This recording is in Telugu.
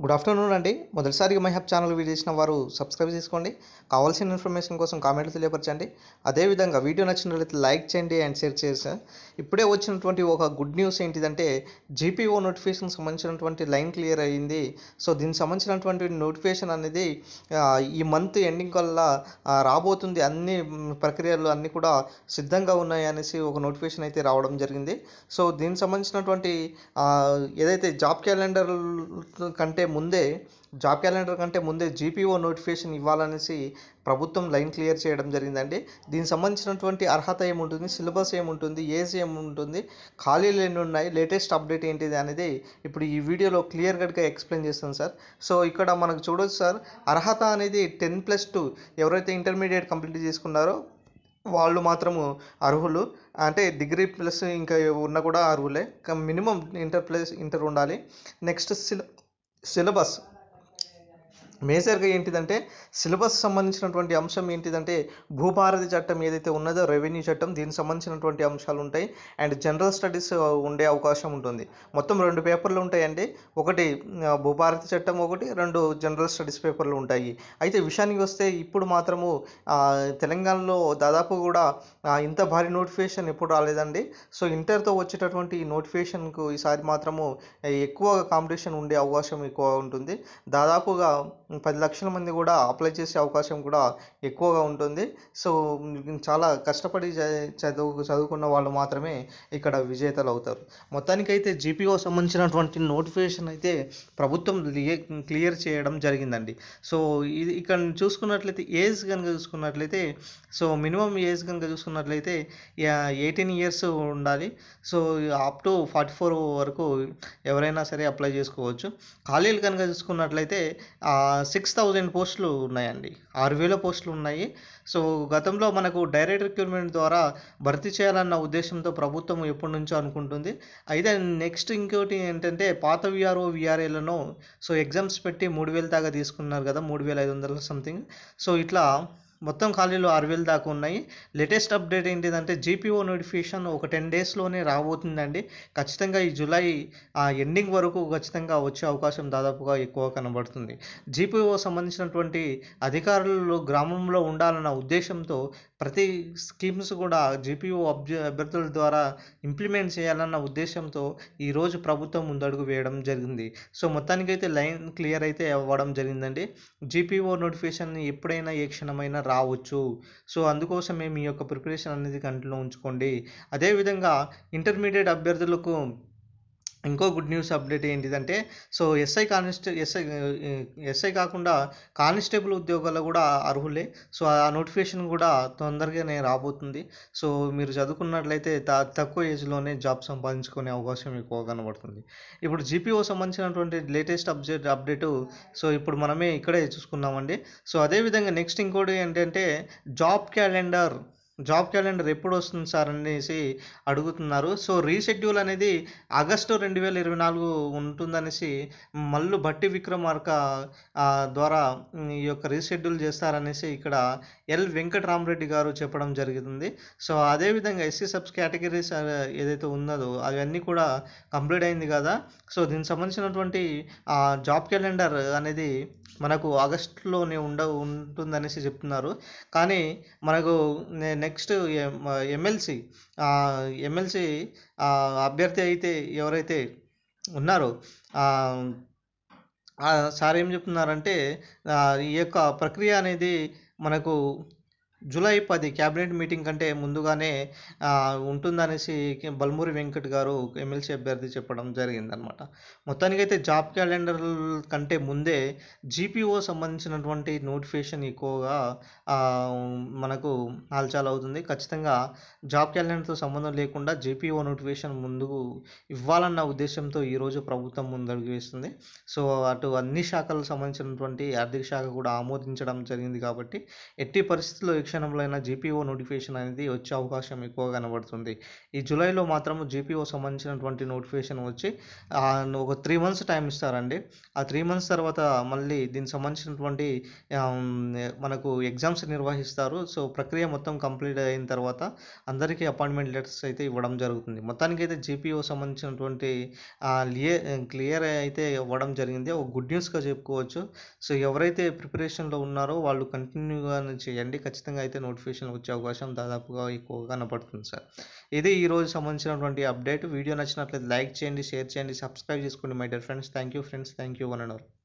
గుడ్ ఆఫ్టర్నూన్ అండి. మొదటిసారిగా మై హబ్ ఛానల్ వీడియో చేసిన వారు సబ్స్క్రైబ్ చేసుకోండి. కావాల్సిన ఇన్ఫర్మేషన్ కోసం కామెంట్లు తెలియపరచండి. అదేవిధంగా వీడియో నచ్చినట్లయితే లైక్ చేయండి అండ్ షేర్ చేయండి ఇప్పుడే వచ్చినటువంటి ఒక గుడ్ న్యూస్ ఏంటిదంటే జీపీఓ నోటిఫికేషన్ సంబంధించినటువంటి లైన్ క్లియర్ అయ్యింది సో దీనికి సంబంధించినటువంటి నోటిఫికేషన్ అనేది ఈ మంత్ ఎండింగ్ కల్లా రాబోతుంది. అన్ని ప్రక్రియలు అన్నీ కూడా సిద్ధంగా ఉన్నాయి అనేసి ఒక నోటిఫికేషన్ అయితే రావడం జరిగింది. సో దీనికి సంబంధించినటువంటి ఏదైతే జాబ్ క్యాలెండర్ కంటే ముందే జాబ్ క్యాలెండర్ కంటే ముందే జీపీఓ నోటిఫికేషన్ ఇవ్వాలనేసి ప్రభుత్వం లైన్ క్లియర్ చేయడం జరిగిందండి. దీనికి సంబంధించినటువంటి అర్హత ఏముంటుంది? సిలబస్ ఏముంటుంది? ఏజ్ ఏముంటుంది? ఖాళీలు ఎన్ని ఉన్నాయి. లేటెస్ట్ అప్డేట్ ఏంటిది అనేది ఇప్పుడు ఈ వీడియోలో క్లియర్ కట్గా ఎక్స్ప్లెయిన్ చేస్తాను సార్. సో ఇక్కడ మనకు చూడొచ్చు సార్ అర్హత అనేది టెన్ ప్లస్ టూ ఎవరైతే ఇంటర్మీడియట్ కంప్లీట్ చేసుకున్నారో వాళ్ళు మాత్రము అర్హులు. అంటే డిగ్రీ ప్లస్ ఇంకా ఉన్న కూడా అర్హులే. మినిమం ఇంటర్ ప్లస్ ఇంటర్ ఉండాలి. నెక్స్ట్ సిల సిలబస్ మేజర్గా ఏంటిదంటే సిలబస్ సంబంధించినటువంటి అంశం ఏంటిదంటే భూభారతి చట్టం ఏదైతే ఉన్నదో రెవెన్యూ చట్టం దీనికి సంబంధించినటువంటి అంశాలు ఉంటాయి. అండ్ జనరల్ స్టడీస్ ఉండే అవకాశం ఉంటుంది. మొత్తం రెండు పేపర్లు ఉంటాయండి. ఒకటి భూభారతి చట్టం ఒకటి రెండు జనరల్ స్టడీస్ పేపర్లు ఉంటాయి. అయితే విషయానికి వస్తే ఇప్పుడు మాత్రము తెలంగాణలో దాదాపు కూడా ఇంత భారీ నోటిఫికేషన్ ఎప్పుడు రాలేదండి. సో ఇంటర్తో వచ్చేటటువంటి ఈ నోటిఫికేషన్కు ఈసారి మాత్రము ఎక్కువ కాంపిటీషన్ ఉండే అవకాశం ఎక్కువ ఉంటుంది. దాదాపుగా పది లక్షల మంది కూడా అప్లై చేసే అవకాశం కూడా ఎక్కువగా ఉంటుంది. సో చాలా కష్టపడి చ- చదువు చదువుకున్న వాళ్ళు మాత్రమే ఇక్కడ విజేతలు అవుతారు. మొత్తానికైతే జీపీఓ సంబంధించినటువంటి నోటిఫికేషన్ అయితే ప్రభుత్వం క్లియర్ చేయడం జరిగిందండి. సో ఇది ఇక్కడ చూసుకున్నట్లయితే ఏజ్ కనుక చూసుకున్నట్లయితే సో మినిమం ఏజ్ కనుక చూసుకున్నట్లయితే ఎయిటీన్ ఇయర్స్ ఉండాలి. So up to forty four వరకు ఎవరైనా సరే అప్లై చేసుకోవచ్చు. ఖాళీలు కనుక చూసుకున్నట్లయితే సిక్స్ థౌజండ్ పోస్టులు ఉన్నాయండి. ఆరు వేల పోస్టులు ఉన్నాయి. సో గతంలో మనకు డైరెక్ట్ రిక్రూట్మెంట్ ద్వారా భర్తీ చేయాలన్న ఉద్దేశంతో ప్రభుత్వం ఎప్పటి నుంచో అనుకుంటుంది. అయితే నెక్స్ట్ ఇంకోటి ఏంటంటే పాత విఆర్ఓ విఆర్ఏలను సో ఎగ్జామ్స్ పెట్టి మూడు వేలు దాకా తీసుకున్నారు కదా మూడు వేల ఐదు వందల సంథింగ్ సో ఇట్లా మొత్తం ఖాళీలు ఆరు వేలు దాకా ఉన్నాయి. లేటెస్ట్ అప్డేట్ ఏంటిదంటే జీపీఓ నోటిఫికేషన్ ఒక టెన్ డేస్లోనే రాబోతుందండి. ఖచ్చితంగా ఈ జూలై ఎండింగ్ వరకు ఖచ్చితంగా వచ్చే అవకాశం దాదాపుగా ఎక్కువ కనబడుతుంది. జీపీఓ సంబంధించినటువంటి అధికారులు గ్రామంలో ఉండాలన్న ఉద్దేశంతో ప్రతి స్కీమ్స్ కూడా జీపీఓ అభ్య అభ్యర్థుల ద్వారా ఇంప్లిమెంట్ చేయాలన్న ఉద్దేశంతో ఈరోజు ప్రభుత్వం ముందడుగు వేయడం జరిగింది. సో మొత్తానికైతే లైన్ క్లియర్ అయితే అవ్వడం జరిగిందండి. జీపీఓ నోటిఫికేషన్ ఎప్పుడైనా ఏ క్షణమైనా రావచ్చు. సో అందుకోసమే మీ యొక్క ప్రిపరేషన్ అనేది కంటిలో ఉంచుకోండి. అదేవిధంగా ఇంటర్మీడియట్ అభ్యర్థులకు ఇంకో గుడ్ న్యూస్ అప్డేట్ ఏంటిదంటే సో ఎస్ఐ కానిస్టే ఎస్ఐ ఎస్ఐ కాకుండా కానిస్టేబుల్ ఉద్యోగాలు కూడా అర్హులే. సో ఆ నోటిఫికేషన్ కూడా తొందరగానే రాబోతుంది. సో మీరు చదువుకున్నట్లయితే త తక్కువ ఏజ్లోనే జాబ్ సంపాదించుకునే అవకాశం ఎక్కువ కనబడుతుంది. ఇప్పుడు జీపీఓ సంబంధించినటువంటి లేటెస్ట్ అప్డేట్ అప్డేటు సో ఇప్పుడు మనమే ఇక్కడే చూసుకున్నామండి సో అదేవిధంగా నెక్స్ట్ ఇంకోటి ఏంటంటే జాబ్ క్యాలెండర్. జాబ్ క్యాలెండర్ ఎప్పుడు వస్తుంది సార్ అనేసి అడుగుతున్నారు. సో రీషెడ్యూల్ అనేది ఆగస్టు రెండు వేల ఇరవై నాలుగు ఉంటుందనేసి మల్లు భట్టి విక్రమార్క ద్వారా ఈ యొక్క రీషెడ్యూల్ చేస్తారనేసి ఇక్కడ ఎల్ వెంకటరామరెడ్డి గారు చెప్పడం జరుగుతుంది సో అదేవిధంగా ఎస్సీ సబ్స్ కేటగిరీస్ ఏదైతే ఉన్నదో అవన్నీ కూడా కంప్లీట్ అయింది కదా. సో దీనికి సంబంధించినటువంటి జాబ్ క్యాలెండర్ అనేది మనకు ఆగస్టులోనే ఉండ ఉంటుందనేసి చెప్తున్నారు. కానీ మనకు నేను నెక్స్ట్ ఎమ్మెల్సీ ఎమ్మెల్సీ అభ్యర్థి అయితే ఎవరైతే ఉన్నారో సార్ ఏం చెప్తున్నారంటే ఈ యొక్క ప్రక్రియ అనేది మనకు జూలై పది క్యాబినెట్ మీటింగ్ కంటే ముందుగానే ఉంటుందనేసి బల్మూరి వెంకట్ గారు ఎమ్మెల్సీ అభ్యర్థి చెప్పడం జరిగిందనమాట. మొత్తానికైతే జాబ్ క్యాలెండర్ కంటే ముందే జీపీఓ సంబంధించినటువంటి నోటిఫికేషన్ ఎక్కువగా మనకు హాల్చాల్ అవుతుంది. ఖచ్చితంగా జాబ్ క్యాలెండర్తో సంబంధం లేకుండా జీపీఓ నోటిఫికేషన్ ముందుకు ఇవ్వాలన్న ఉద్దేశంతో ఈరోజు ప్రభుత్వం ముందడుగు వేస్తుంది. సో అటు అన్ని శాఖలకు సంబంధించినటువంటి ఆర్థిక శాఖ కూడా ఆమోదించడం జరిగింది కాబట్టి ఎట్టి పరిస్థితుల్లో క్షణంలో అయినా జీపీఓ నోటిఫికేషన్ అనేది వచ్చే అవకాశం ఎక్కువ కనబడుతుంది. ఈ జూలైలో మాత్రం జీపీఓ సంబంధించినటువంటి నోటిఫికేషన్ వచ్చి ఒక త్రీ మంత్స్ టైం ఇస్తారండి. ఆ త్రీ మంత్స్ తర్వాత మళ్ళీ దీనికి సంబంధించినటువంటి మనకు ఎగ్జామ్స్ నిర్వహిస్తారు. సో ప్రక్రియ మొత్తం కంప్లీట్ అయిన తర్వాత అందరికీ అపాయింట్మెంట్ లెటర్స్ అయితే ఇవ్వడం జరుగుతుంది. మొత్తానికి అయితే జీపీఓ సంబంధించినటువంటి క్లియర్ అయితే ఇవ్వడం జరిగింది. ఒక గుడ్ న్యూస్గా చెప్పుకోవచ్చు. సో ఎవరైతే ప్రిపరేషన్లో ఉన్నారో వాళ్ళు కంటిన్యూగా చేయండి. ఖచ్చితంగా అయితే నోటిఫికేషన్ వచ్చే అవకాశం దాదాపుగా ఎక్కువగా కనపడుతుంది సార్. ఇది ఈ రోజు సంబంధించినటువంటి అప్డేట్ వీడియో నచ్చినట్లయితే లైక్ చేయండి షేర్ చేయండి సబ్స్క్రైబ్ చేసుకోండి my dear friends thank you friends thank you one and all